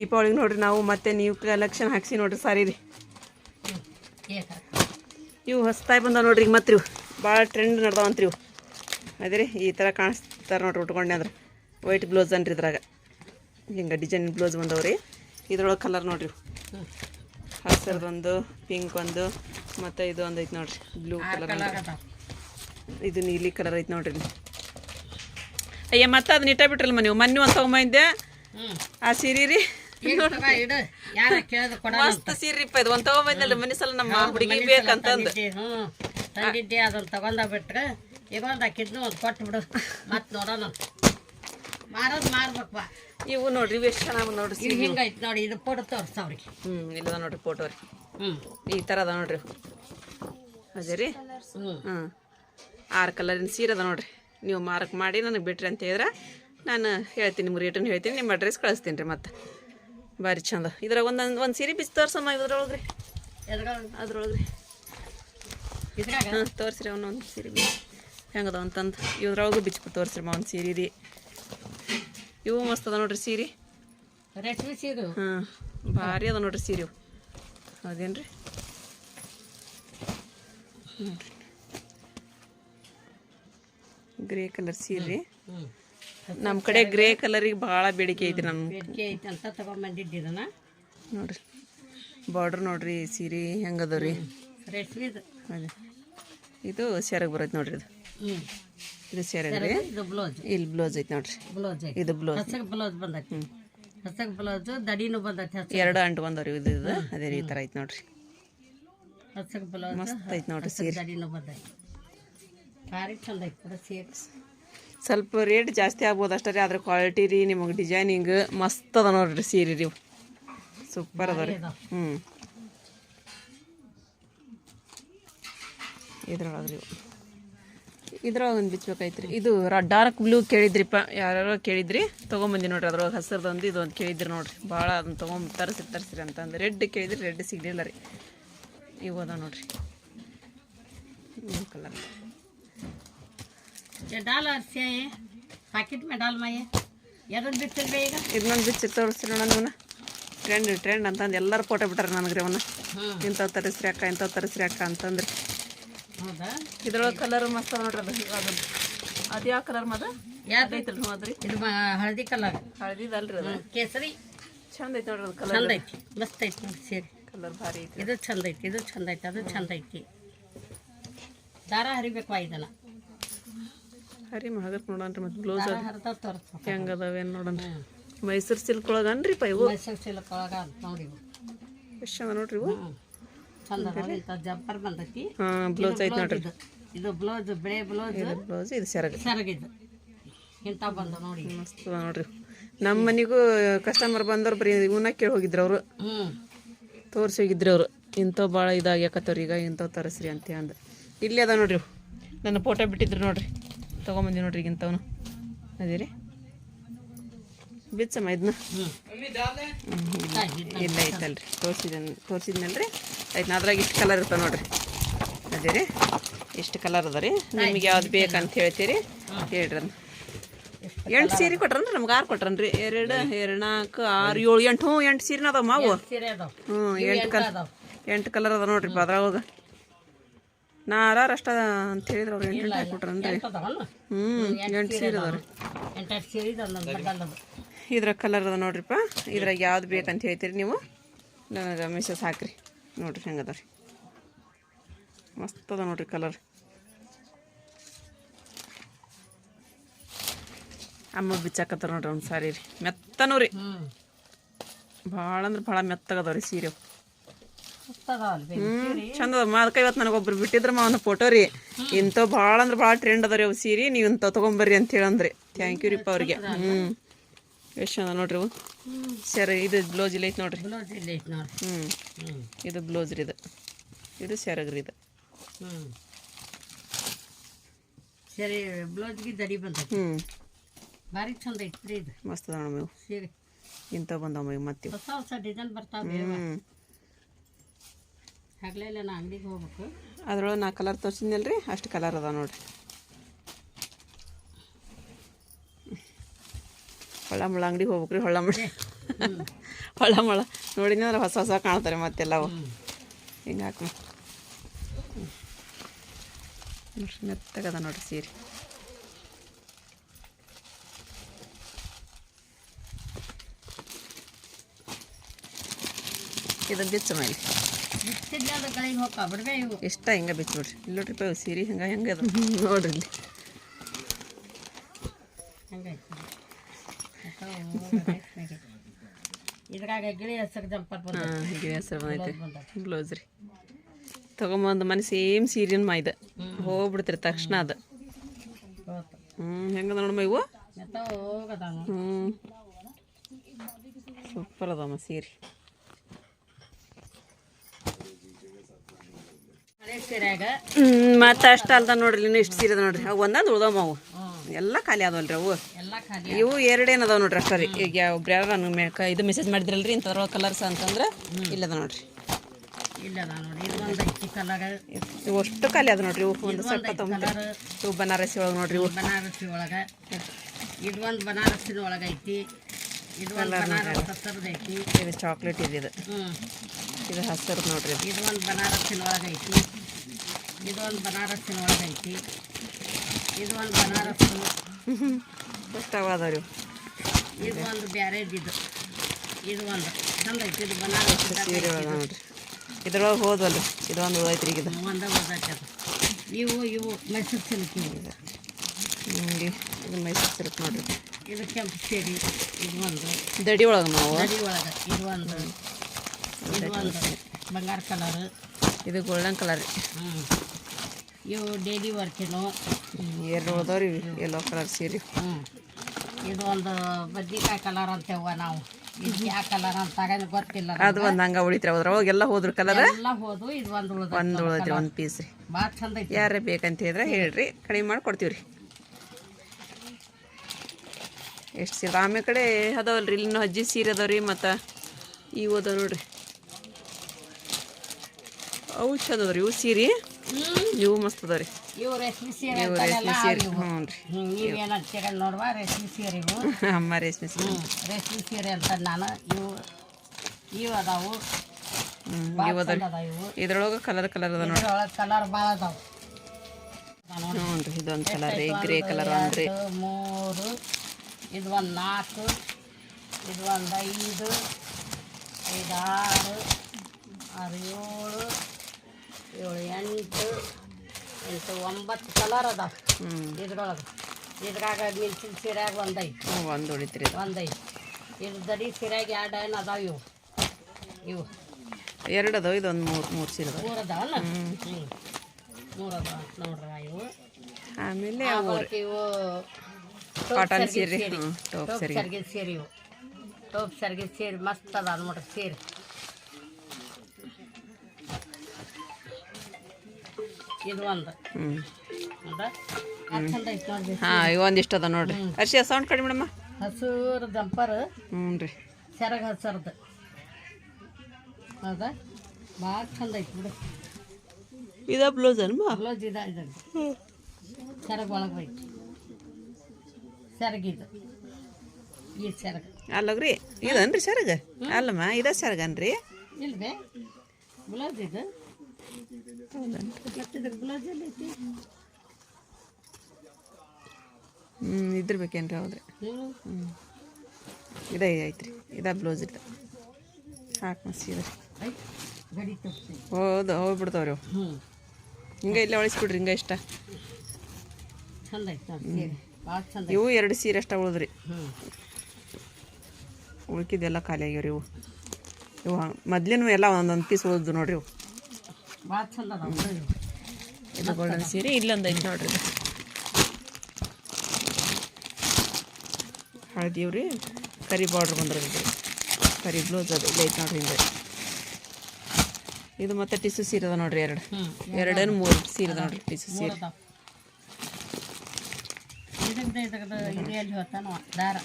ದೀಪಾವಳಿಗೆ ನೋಡ್ರಿ ನಾವು ಮತ್ತೆ ನೀವು ಕಲೆಕ್ಷನ್ ಹಾಕ್ಸಿ ನೋಡ್ರಿ ಸಾರಿ ರೀ. ಇವು ಹೊಸ್ತಾಗಿ ಬಂದಾವ ನೋಡ್ರಿ ಈಗ ಮತ್ತೆ ಇವು. ಭಾಳ ಟ್ರೆಂಡ್ ನಡ್ದಾವಂತ್ರಿ ಇವು. ಅದೇ ರೀ ಈ ಥರ ಕಾಣಿಸ್ತಾರೆ ನೋಡ್ರಿ ಉಟ್ಕೊಂಡೆ ಅಂದ್ರೆ. ವೈಟ್ ಬ್ಲೌಸ್ ಅನ್ರಿ ಇದ್ರಾಗ. ಹಿಂಗೆ ಡಿಸೈನ್ ಬ್ಲೌಸ್ ಬಂದವ್ರಿ ಇದ್ರೊಳಗೆ ಕಲರ್ ನೋಡ್ರಿ ಹಸಿರದೊಂದು ಪಿಂಕ್ ಒಂದು ಮತ್ತು ಇದು ಒಂದು ಐತೆ ನೋಡ್ರಿ. ಬ್ಲೂ ಕಲರ್ ಇದು ನೀಲಿ ಕಲರ್ ಐತೆ ನೋಡ್ರಿ. ಅಯ್ಯ ಮತ್ತೆ ಅದನ್ನ ಇಟ್ಟ ಬಿಟ್ರಲ್ಲ ನೀವು ಮೊನ್ನೆ ಒಂದು ತೊಗೊಂಬಂದೆ ಆ ಸೀರೆ ರೀ. ಮಸ್ತ್ ಸೀರೆ ರೀ ಇದು. ಒಂದು ತೊಗೊಂಬಂದಲ್ರಿ ಮನೆ ಸಲ ನಮ್ಮ ಹುಡುಗಿ ಬೇಕಂತಂದು ಹ್ಞೂ. ತಂದಿದ್ದೆ ಅದನ್ನ ತಗೊಂಡ ಬಿಟ್ರೆ ಈಗ ಒಂದು ಹಾಕಿದ್ನು ಒಂದು ಕೊಟ್ಟು ಬಿಡು ಮತ್ತೆ ನೋಡೋಣ. ಮಾರೋದು ಮಾರ್ಬೇಕಪ್ಪ ಇವು ನೋಡ್ರಿ ಇವು ಎಷ್ಟು ಚೆನ್ನಾಗಿ ನೋಡ್ರಿ ಸೀರೆ ಹಿಂಗೈತೆ ನೋಡಿ ಇದು ಫೋಟೋ ತೋರಿಸ್ತ ಅವ್ರಿಗೆ. ಹ್ಞೂ ಇಲ್ಲದ ನೋಡ್ರಿ ಫೋಟೋ ರೀ. ಹ್ಞೂ. ಈ ಥರ ಅದ ನೋಡ್ರಿ. ಅದೇ ರೀ. ಹ್ಞೂ. ಹ್ಞೂ. ಆರು ಕಲರಿನ ಸೀರೆ ಅದ ನೋಡ್ರಿ. ನೀವು ಮಾರಕ್ ಮಾಡಿ ನನಗೆ ಬಿಟ್ರಿ ಅಂತ ಹೇಳಿದ್ರೆ ನಾನು ಹೇಳ್ತೀನಿ ನಿಮ್ಮ ರೇಟನ್ನು ಹೇಳ್ತೀನಿ ನಿಮ್ಮ ಅಡ್ರೆಸ್ ಕಳಿಸ್ತೀನಿ ರೀ ಮತ್ತೆ. ಭಾರಿ ಚಂದ. ಇದ್ರಾಗ ಒಂದೊಂದು ಒಂದು ಸೀರೆ ಬಿಸಿ ತೋರ್ಸಮ್ಮ ಇದ್ರೊಳಗ್ರಿ. ಅದ್ರೊಳಗ್ರಿ. ಹಾಂ ತೋರಿಸ್ರಿ ಅವನೊಂದು ಸೀರೆ ಬಿ ಹೆಂಗದ ಅಂತಂದು. ಇದ್ರೊಳಗು ಬಿಚ್ಬಿಟ್ಟು ತೋರಿಸ್ರಿ ಒಂದು ಸೀರೆ ರೀ ಇವು ಮಸ್ತ್ ಅದ ನೋಡ್ರಿ ಸೀರೆ. ಹಾಂ ಭಾರಿ ಅದ ನೋಡ್ರಿ ಸೀರೆ ಅದೇನ್ರಿ ಹೌದೇನು ರೀ ಗ್ರೇ ಕಲರ್ ಸೀರೆ. ನಮ್ಮ ಕಡೆ ಗ್ರೇ ಕಲರಿಗೆ ಭಾಳ ಬೇಡಿಕೆ ಐತಿ ನಮ್ಮ ಬೇಡಿಕೆ ಐತಿ ಅಂತ ತಗೊಂಬಂದಿದ್ದು ಇದನ್ನ. ನೋಡ್ರಿ. ಬಾರ್ಡರ್ ನೋಡ್ರಿ ಸೀರೆ ಹೆಂಗದ ರೀ? ರೇಷ್ಮೆದು ಅದೇ. ಇದು ಸೆರಗ್ ಬರತ್ ನೋಡ್ರಿ ಇದು. ಇದು ಸೆರಗ್ ರೀ. ಇದು ಬ್ಲೌಸ್. ಇಲ್ಲಿ ಬ್ಲೌಸ್ ಐತಿ ನೋಡ್ರಿ. ಬ್ಲೌಸ್ ಐತೆ. ಇದು ಬ್ಲೌಸ್. ಹಸಗ್ ಬ್ಲೌಸ್ ಬಂದೈತಿ. ಹಸಗ್ ಬ್ಲೌಸ್ ದಡಿನೂ ಬಂದೈತಿ ಹಸ ಎರಡು ಅಂಟು ಬಂದವ್ರಿ ಇದು ಇದು. ಅದೇ ರೀ ಈ ಥರ ಐತೆ ನೋಡ್ರಿ. ಹಸಗ್ ಬ್ಲೌಸ್ ಮಸ್ತ್ ಐತಿ ನೋಡ್ರಿ ಹಸಗ್ ಸೀರೆ. ದಡಿನೂ ಬಂದೈತಿ. ಭಾರಿ ಚಂದ ಐತಿ ಸೀರೆ. ಸ್ವಲ್ಪ ರೇಟ್ ಜಾಸ್ತಿ ಆಗ್ಬೋದು ಅಷ್ಟೇ ರೀ. ಅದ್ರ ಕ್ವಾಲಿಟಿ ರೀ, ನಿಮಗೆ ಡಿಸೈನಿಂಗ್ ಮಸ್ತ್ ಅದ ನೋಡ್ರಿ ಸೀರೆ ರೀ. ಸೂಪರ್ ಅದ ರೀ. ಹ್ಞೂ ಇದ್ರೊಳಗೆ ಇದ್ರೊಳಗೆ ಒಂದು ಬಿಚ್ಚಬೇಕಾಯ್ತು ರೀ ಇದು ಡಾರ್ಕ್ ಬ್ಲೂ ಕೇಳಿದ್ರಿಪ್ಪ. ಯಾರ್ಯಾರೋ ಕೇಳಿದ್ರಿ? ತೊಗೊಂಬಂದಿ ನೋಡ್ರಿ ಅದ್ರೊಳಗೆ ಹಸಿರ್ದೊಂದು, ಇದೊಂದು ಕೇಳಿದ್ರಿ ನೋಡ್ರಿ. ಭಾಳ ಅದನ್ನ ತೊಗೊಂಬ ತರಿಸಿ ತರಿಸ್ರಿ ಅಂತಂದು ರೆಡ್ ಕೇಳಿದ್ರಿ ರೆಡ್ ಸಿಗಲಿಲ್ಲ ರೀ. ಇವು ನೋಡ್ರಿ. ಕಲರ್ ये डाल और से ये पैकेट में डाल मैं ये ಎರಡು ಬಿಟ್ಟಿರ್ಬೇ ಈಗ ಇದನ್ನೊಂದು ಬಿಚ್ಚಿ ತೋರಿಸ್ರಿ ನೋಡೋಣ ಇವನ್ನ ಟ್ರೆಂಡ್ ಟ್ರೆಂಡ್ ಅಂತಂದು ಎಲ್ಲರೂ ಫೋಟೋ ಬಿಟ್ಟಾರೆ ನನಗೆ ರೀ ಅವನ್ನ ಹ್ಞೂ ಇಂಥವು ತರಿಸ್ರಿ ಅಕ್ಕ ಇಂಥವು ತರಿಸ್ರಿ ಅಕ್ಕ ಅಂತಂದ್ರಿ ಹೌದಾ ಇದ್ರೊಳಗೆ ಕಲರ್ ಮಸ್ತ್ ಅದ ನೋಡ್ರಿ ಅದು ಅದು ಅದು ಯಾವ ಕಲರ್ ಮದ ಯಾವ್ದು ಐತಲ್ರಿ ಹ್ಞೂ ಅದ್ರಿ ಇದು ಮ- ಹಳದಿ ಕಲರ್ ಹಳದಿದಲ್ರಿ ಅದು ಕೇಸರಿ ಚಂದ ಐತೆ ನೋಡ್ರಿ ಅದು ಚಂದ ಕಲರ್ ಐತಿ ಮಸ್ತ್ ಐತಿ ನೋಡಿ ಸೀರೆ ಕಲರ್ ಭಾರಿ ಐತಿ ಇದು ಚಂದ ಐತಿ ಇದು ಚಂದ ಐತಿ ಅದು ಚಂದ ಐತಿ ದಾರ ಹರಿಬೇಕು ಇದನ್ನ ಹರಿ ಮಗತ್ ನೋಡನ್ರಿ ಮತ್ತೆ ಬ್ಲೌಸ್ ಹೆಂಗ ಅದಾವೇನ್ ಹ್ಞೂ ಮೈಸೂರು ಸಿಲ್ಕ್ ಒಳಗನ್ರಿ ಪಾ ಇವು? ಮೈಸೂರು ಸಿಲ್ಕ್ ಒಳಗ ನೋಡಿ. ಎಷ್ಟು ಚಂದ ನೋಡ್ರಿ ಇವು ಜಂಪರ್ ಬಂದೈತಿ. ಹಾಂ ಬ್ಲೌಸ್ ಐತೆ ನೋಡ್ರಿ. ಇದು. ಬ್ಲೌಸ್ ಬಿಳೆ ಬ್ಲೌಸ್ ಇದು ಬ್ಲೌಸ್ ಇದು ಸೆರಗ. ಸೆರಗಿದ್ದು ಇಂಥ ಬಂದು ನೋಡಿ ಮಸ್ತ್ ನೋಡ್ರಿ ನಮ್ಮ ಮನೆಗೂ ಕಸ್ಟಮರ್ ಬಂದವ್ರು ಬರೀ ಇವನ್ನ ಕೇಳಿ ಹೋಗಿದ್ರು ಅವರು. ತೋರ್ಸಿ ಹೋಗಿದ್ರಿ ಅವರು. ಇಂಥವು ಭಾಳ ಇದಾಗ್ಯಾಕತ್ತವ್ರಿ ಈಗ ಇಂಥವು ತರಿಸ್ರಿ ಅಂತ ಅಂದ ಇಲ್ಲಿ ಅದ ನೋಡ್ರಿ. ನನ್ನ ಫೋಟೋ ಬಿಟ್ಟಿದ್ರು ನೋಡ್ರಿ. ತೊಗೊಂಬಂದಿ ನೋಡ್ರಿ ಈಗ ಇಂಥವನು ಅದೇ ರೀ. ಬಿಚ್ಚಮ್ಮ ಇದನ್ನ ಇಲ್ಲ ಐತಲ್ರಿ. ತೋರಿಸಿದನ್ ತೋರಿಸಿದ್ನಲ್ರಿ. ಆಯ್ತು ಅದ್ರಾಗ ಇಷ್ಟು ಕಲರ್ ಇರ್ತಾವೆ ನೋಡ್ರಿ. ಅದೇ ರೀ. ಇಷ್ಟು ಕಲರ್ ಅದ ರೀ. ನಿಮ್ಗೆ ಯಾವ್ದು ಬೇಕಂತ ಹೇಳ್ತೀರಿ. ಹೇಳ್ರಿ ಅದನ್ನ ಎಂಟು ಸೀರೆ ಕೊಟ್ರನ್ರಿ ನಮ್ಗೆ ಆರು ಕೊಟ್ರನ್ರಿ. ಎರಡು ಎರಡು ನಾಲ್ಕು ಆರು ಏಳು ಎಂಟು. ಹ್ಞೂ ಎಂಟು ಸೀರೆನ ಅದಾವ ಮಾವು. ಹ್ಞೂ ಎಂಟು ಕಲರ್ ಎಂಟು ಕಲರ್ ಅದ ನೋಡ್ರಿ ಅದ್ರೊಳಗೆ ನಾ ಆರಾರು ಅಷ್ಟ ಅಂತ ಹೇಳಿದ್ರು ಅವ್ರು ಎಂಟು ಎಂಟು ಕೊಟ್ರನ್ರಿ ಹ್ಞೂ ಎಂಟು ಸೀರೆ ಅದಾವ ರೀ ಇದ್ರ ಕಲರ್ ಅದ ನೋಡ್ರಿಪ್ಪ. ಇದ್ರಾಗ ಯಾವ್ದು ಬೇಕಂತ ಹೇಳ್ತೀರಿ ನೀವು? ನನಗೆ ಮೆಸೇಜ್ ಹಾಕ್ರಿ ನೋಡ್ರಿ ಹೆಂಗದ ರೀ ಮಸ್ತ್ ಅದ ನೋಡ್ರಿ ಕಲರ್ ಅಮ್ಮ ಬಿಚ್ಚಾಕತ್ತಾರ ನೋಡ್ರಿ ಒಂದು ಸಾರಿ ರೀ ಮೆತ್ತನೂ ರೀ ಭಾಳ ಅಂದ್ರೆ ಭಾಳ ಮೆತ್ತಗದವ್ರಿ ಸೀರೆ ಅವು. ಮಸ್ತ್ ಅದಾವಲ್ಲ ಬೇರೆ ಹ್ಞೂ ಚಂದ ಅದ. ಅದಕ್ಕೆ ಇವತ್ತು ನನಗೆ ಒಬ್ರು ಬಿಟ್ಟಿದ್ರಮ್ಮ ಒಂದು ಫೋಟೋ ರೀ. ಇಂಥವು ಭಾಳ ಅಂದ್ರೆ ಭಾಳ ಟ್ರೆಂಡ್ ಅದ ರೀ ಅವು ಸೀರೆ. ನೀವು ಇಂಥವು ತೊಗೊಂಬರ್ರಿ ಅಂತ ಹೇಳಂದ್ರಿ. ಥ್ಯಾಂಕ್ ಯು ರೀಪ್ಪ ಅವ್ರಿಗೆ. ಹ್ಞೂ ಎಷ್ಟು ಚಂದ ನೋಡ್ರಿ ಅವು ಸರಿ ಇದು ಬ್ಲೌಸ್ ಇಲ್ಲ ಐತೆ ನೋಡ್ರಿ. ಹ್ಮ್. ಹ್ಞೂ ಇದು ಬ್ಲೌಸ್ ರೀ ಇದು. ಇದು ಸೆರಗ್ರಿ ಇದು. ಹ್ಞೂ ಸರಿ ಬ್ಲೌಸ್ಗೆ ದಡಿ ಬಂದೈತಿ. ಹ್ಞೂ ಭಾರಿ ಚಂದ ಐತಿ ರೀ ಇದು. ಮಸ್ತ್ ಅದ ಮೇವು ಸೀರೆ. ಇಂಥವು ಬಂದವ ಮತ್ತೆ ಹೊಸ ಹೊಸ ಡಿಸೈನ್ ಬರ್ತಾವೆ ನಾ ಅಂಗಡಿಗೆ ಹೋಗ್ಬೇಕು. ಅದ್ರೊಳಗೆ ನಾ ಕಲರ್ ತೋರಿಸಿದ್ನಲ್ಲ ರೀ ಅಷ್ಟು ಕಲರ್ ಅದ ನೋಡ್ರಿ. ಮುಳ್ಳ ಅಂಗಡಿಗೆ ಹೋಗ್ಬೇಕ್ರಿ ಹೊಳ್ಳ ಮುಳ್ಳ ಹೊಳ ನೋಡಿ ನೋಡಿದ್ರೆ ಹೊಸ ಹೊಸ ಕಾಣ್ತಾರೆ ಮತ್ತೆಲ್ಲವು. ಹಿಂಗೆ ಹಾಕು ನೋಡ್ರಿ ಮೆತ್ತಗದ ನೋಡ್ರಿ ಸೀರೆ. ಇದು ಬಿಚ್ಚ ಮೇಲೆ. ಇಷ್ಟ ಹಿಂಗೆ ಬಿಚ್ಚ ಬಿಡ್ರಿ ಇಲ್ಲಿ ನೋಡ್ರಿ ಪಾ ಸೀರೆ ಹಂಗೆ ಹೆಂಗೆ ಅದ ನೋಡ್ರಿ. ಇಲ್ಲಿ ಹಂಗೈತಿ ಇದ್ರಾಗ ಗಿಳಿ ಹೆಸರು ಜಂಪರ್ ಬಂದ ಹಾಂ ಹೀಗೆ ಹೆಸರು ಬಂದೈತಿ. ಬಂದ ಬ್ಲೌಸ್ ರೀ. ತೊಗೊಂಬಂದು ಮನೆ ಸೇಮ್ ಸೀರೆನ ಮೈದ. ಇದು ಹೋಗ್ಬಿಡ್ತೀರಿ ತಕ್ಷಣ ಅದು. ಹ್ಞೂ ಹೆಂಗದ ನೋಡಮ್ಮ ಇವು ಹ್ಞೂ ಸೂಪರ್ ಅದಮ್ಮ ಸೀರೆ. ಸೀರೆಯಾಗ ಮತ್ತು ಅಷ್ಟು ಅಲ್ದ ನೋಡ್ರಿ ಇನ್ನು ಇಷ್ಟು ಸೀರೆ ನೋಡ್ರಿ. ಅವು ಒಂದೊಂದು ಉಳ್ದಮ್ಮ ಅವು ಎಲ್ಲ ಖಾಲಿ ಆದವಲ್ರಿ ಅವು. ಇವು ಎರಡೇನು ಅದಾವ ನೋಡ್ರಿ ಅಷ್ಟೇ ರೀ. ಈಗ ಒಬ್ರು ಮೇಕ ಇದು ಮೆಸೇಜ್ ಮಾಡಿದ್ರಲ್ರಿ ಇಂಥದ್ರ ಕಲರ್ಸ್ ಅಂತಂದ್ರೆ ಇಲ್ಲದ ನೋಡ್ರಿ. ಇವು ಅಷ್ಟು ಖಾಲಿ ಅದ ನೋಡ್ರಿ ಇವು ಒಂದು ಸ್ವಲ್ಪ ತೊಗೊಂಡು ಕಲರ್ ಇವು ಬನಾರಸಿ ಒಳಗೆ ನೋಡ್ರಿ ಇವು. ಬನಾರಸಿ ಒಳಗೆ. ಇದು ಒಂದು ಬನಾರಸಿನ ಒಳಗೆ ಐತಿ. ಇದು ಒಂದು ಬನಾರಸ್ ಹಸರದ ಐತಿ. ಇದು ಚಾಕ್ಲೇಟ್ ಇದೆ ಇದು. ಹ್ಞೂ ಹಸಿರು ನೋಡ್ರಿ. ಇದು ಇದು ಒಂದು ಬನಾರಸಿನ ಒಳಗೆ ಐತಿ. ಇದು ಒಂದು ಬನಾರಸಿನ ಒಳಗೆ ಐತಿ. ಇದು ಒಂದು ಬನಾರಸ್ಸು ಇಷ್ಟವಾದವರು. ಇದು ಒಂದು ಬ್ಯಾರೇಜ್ ಇದು. ಇದು ಒಂದು. ಚಂದ ಐತಿ ಇದು ಬನಾರಸ್ ಸೀರೆ ನೋಡ್ರಿ. ಇದ್ರೊಳಗೆ ಹೋದ್ವಲ್ರಿ. ಇದೊಂದು ಈಗ ಇದು. ಒಂದ ಅದು. ಇವು ಇವು ಮೈಸೂರು ಸಿಲ್ಕ್ ಹಿಂಗೆ ಇದು ಮೈಸೂರು ಸಿಲ್ಕ್ ನೋಡ್ರಿ. ಇದು ಕೆಂಪು ಸೀರೆ ಇದು ಒಂದು. ದಡಿ ಒಳಗೆ ನಾವು ದಡಿ ಒಳಗೆ ಇದು ಒಂದು. ಇದು ಒಂದು ಬಂಗಾರ ಕಲರ್. ಇದು ಗೋಲ್ಡನ್ ಕಲರ್. ಹ್ಞೂ ಇವು ಡೈಲಿ ವರ್ಕಿನು ಎರಡು ಎಲ್ಲೋ ಕಲರ್ ಸೀರೆ. ಹ್ಞೂ ಇದು ಒಂದು ಬದ್ನಿಕಾಯಿ ಕಲರ್ ಅಂತೇವ ನಾವು. ಇದು ಯಾವ ಕಲರ್ ಅಂತ ಗೊತ್ತಿಲ್ಲ ಅದು ಒಂದು ಹಂಗೆ ಉಳಿತ್ರಿ ಎಲ್ಲ ಹೋದ್ರ ಕಲರ್ ಎಲ್ಲ ಹೋದು ಇದು ಒಂದು ಉಳ್ದ ಒಂದು ಉಳದ್ರಿ ಒಂದು ಪೀಸ್ ರೀ. ಭಾಳ ಚಂದ ಐತಿ. ಯಾರೇ ಬೇಕಂತ ಹೇಳಿದ್ರೆ ಹೇಳ್ರಿ. ಕಡಿಮೆ ಮಾಡಿ ಕೊಡ್ತೀವಿ ರೀ ಎಷ್ಟು ಸೀರೆ? ಆಮೇಲೆ ಕಡೆ ಅದಾವಲ್ರಿ ಇಲ್ಲಿನೂ ಅಜ್ಜಿ ಸೀರೆ ಅದಾವ್ರಿ ಮತ್ತು ಇವು ಅದಾವ ನೋಡ್ರಿ. ಅವು ಚಂದ ಅದಾವ್ರಿ ಇವು ಸೀರೆ. ಇವು ಮಸ್ತ್ ಅದಾವ್ರಿ. ಇವು ರೇಷ್ಮೆ ಸೀರೆ ಇವು ರೇಷ್ಮೆ ಸೀರೆ. ಹ್ಞೂ ರೀ. ನೀವೇನು ಅಂತೀರ ನೋಡುವ ರೇಷ್ಮೆ ಸೀರೆ ಇವು. ಅಮ್ಮ ರೇಷ್ಮೆ ಸೀರೆ. ಹ್ಞೂ ರೇಷ್ಮೆ ಸೀರೆ ಅಂತ ನಾನು. ಇವು ಇವು ಅದಾವು. ಇವು ಅದಾವ ಇವು. ಇದ್ರೊಳಗೆ ಕಲರ್ ಕಲರ್ ಅದ ನೋಡಿ ಕಲರ್ ಭಾಳ ಅದಾವೆ. ಹ್ಞೂ ರೀ ಇದೊಂದು ಕಲರ್ ರೀ ಗ್ರೇ ಕಲರ್ ಒಂದು ರೀ. ಮೂರು ಇದು ಒಂದು ನಾಲ್ಕು ಇದು ಒಂದು ಐದು ಐದು ಆರು ಆರು ಏಳು ಏಳು ಎಂಟು ಎಂಟು ಒಂಬತ್ತು ಕಲರ್ ಅದಾವ. ಇದ್ರೊಳಗೆ. ಇದ್ರಾಗ ಮಿಲ್ಸಿನ ಸೀರೆಯಾಗ ಒಂದು ಐತಿ ಹ್ಞೂ ಒಂದು ಉಳಿತ್ರಿ. ಒಂದೈದು. ಇದು ದಡಿ ಸೀರೆಯಾಗ ಎರಡು ಏನು ಅದಾವ ಇವು? ಇವು. ಎರಡು ಅದಾವ ಇದೊಂದು ಮೂರು ಮೂರು ಸೀರೆ ಮೂರು ಅದಾವಲ್ಲ? ಹ್ಞೂ ಮೂರು ಅದಾವ ನೋಡ್ರಿ ಇವು. ಆಮೇಲೆ ಇವು ಕಾಟನ್ ಸೀರೆ. ಟಾಪ್ ಟೋಪ್ ಸೀರೆ. ಸರ್ಗಿ ಸೀರೆ ಇವು. ಟೋಪ್ ಸರ್ಗಿ ಸೀರೆ ಮಸ್ತ್ ಅದ ನೋಡ್ರಿ ಸೀರೆ. ಇದು ಒಂದು. ಹಾಂ ಇವೊಂದಿಷ್ಟು ಅದ ನೋಡ್ರಿ. ಅರ್ಶಿ ಸೌಂಡ್ ಕಡಿಮೆ ಮೇಡಮ್ಮ ಹಸೂರು ದಂಪರ್ ಹ್ಞೂ ರೀ. ಸೆರಗ ಹಸರ್ದು. ಹೌದಾ? ಭಾಳ ಚಂದ ಐತಿ ಬಿಡು. ಇದ ಬ್ಲೌಸ್ ಅನ್ಮ ಬ್ಲೌಸ್ ಇದ ಇದ. ಸೆರಗ ಒಳಗೆ ಐತಿ ಸೆರಗಿದು ಈ ಸೆರಗ. ಅಲ್ಲಗ್ರಿ. ಇದನ್ರಿ ಸೆರಗ? ಅಲ್ಲಮ್ಮ ಇದ ಸೆರಗನ್ರಿ? ಇಲ್ವೇ? ಬ್ಲೌಸ್ ಇದು. ಹ್ಞೂ ಇದ್ರ ಬೇಕೇನ್ರಿ ಹೌದ್ರಿ. ಹ್ಞೂ ಇದೇ, ಐತ್ರಿ. ಇದ ಬ್ಲೌಸ್ ಇದ್ದ ಐತಿ ಗಡಿ ತಪ್ಸಿ ಹೌದು, ಹೋಗ್ಬಿಡ್ತಾವ್ರಿ ಹ್ಞೂ ಹಿಂಗೆ ಇಲ್ಲೇ ಒಳಿಸ್ಬಿಡ್ರಿ ಹಿಂಗೆ ಇಷ್ಟ. ಇವು ಎರಡು ಸೀರೆ ಅಷ್ಟ ಉಳಿದ್ರಿ. ಉಳ್ಕಿದೆಲ್ಲ ಖಾಲಿ ಆಗ್ಯಾವ್ರಿ ಇವು. ಇವು ಮೊದ್ಲಿನೂ ಎಲ್ಲ ಒಂದೊಂದು ಪೀಸ್ ಉಳಿದು ನೋಡ್ರಿ ಇವು ಭಾಳ ಚಂದ ಅದಾವ ಬಿಡು ಇವು. ಇದು ಗೋಲ್ಡನ್ ಸೀರೆ ಇಲ್ಲೊಂದು ಐತಿ ನೋಡ್ರಿ. ಹಳದಿವ್ರಿ ಕರಿ ಬಾರ್ಡ್ರ್ ಬಂದಿರೋದು ಕರಿ ಬ್ಲೌಸ್ ಅದು ಇಲ್ಲ ಐತಿ ನೋಡ್ರಿ ಹಿಂಗೆ ಇದು ಮತ್ತೆ ಟಿಸು ಸೀರೆ ಅದ ನೋಡ್ರಿ ಎರಡು. ಎರಡೇನು ಮೂರು ಸೀರೆ ಅದ ನೋಡ್ರಿ ಟಿಸು ಸೀರೆ. ದಾರ.